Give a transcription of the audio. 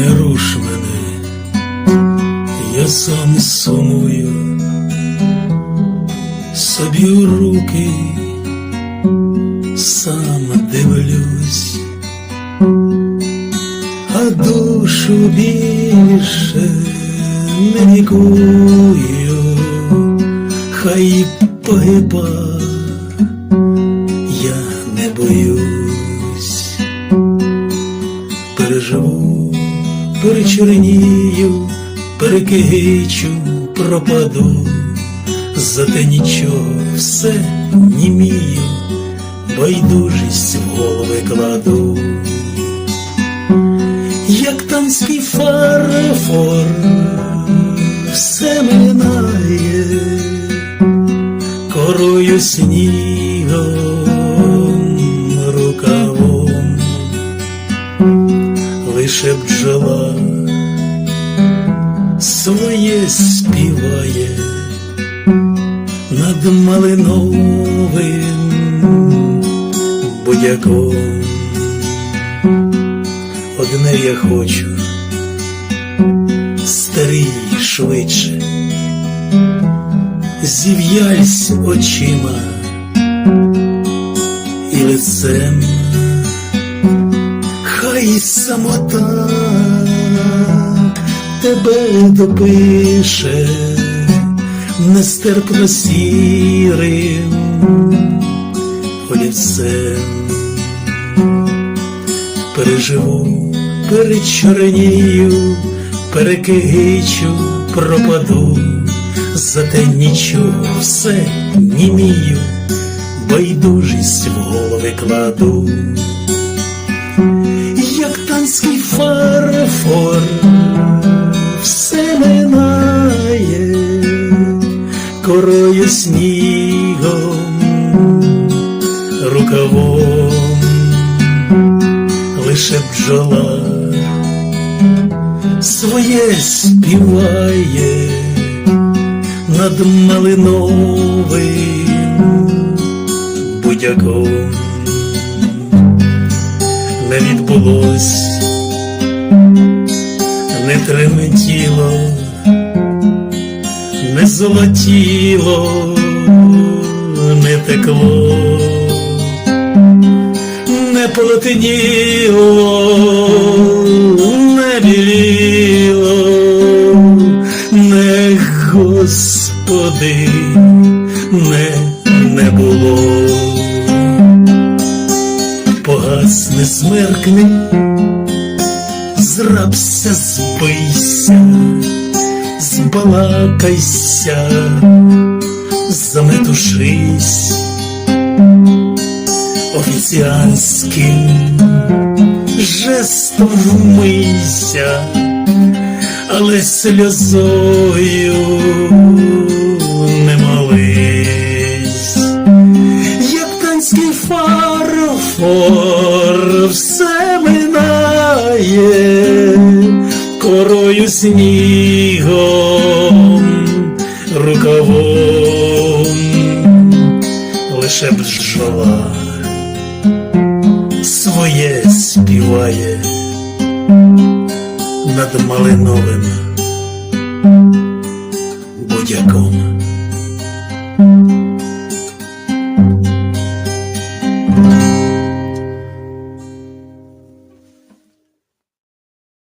не руш мене, я сам сумую, собі в руки, сам дивлюсь, а душу більше не лікую, хай погиба я не боюсь. Перечорнію, перекигичу, пропаду, зате нічого все німію, байдужість в голови кладу. Як танський фарфор, все минає, корою снігом, своє співає над малиновим будяком. Одне я хочу, старий швидше, зів'яльсь очима і лицем, хай самота тебе допише нестерпно сірим олівцем. Переживу, перечорнію, перекигичу, пропаду, зате нічого все німію, байдужість в голови кладу, корою снігом, рукавом лише бджола своє співає над малиновим будяком. Не відбулось, не тремтіло, не золотіло, не текло не полотеніло, не біліло, не Господи, не, не було, погасне смеркне, зрабся, збийся, збалакайся, заметушись. Офіціанським жестом вмийся, але сльозою корою снігом, рукавом, лише бджола своє співає над малиновим будяком.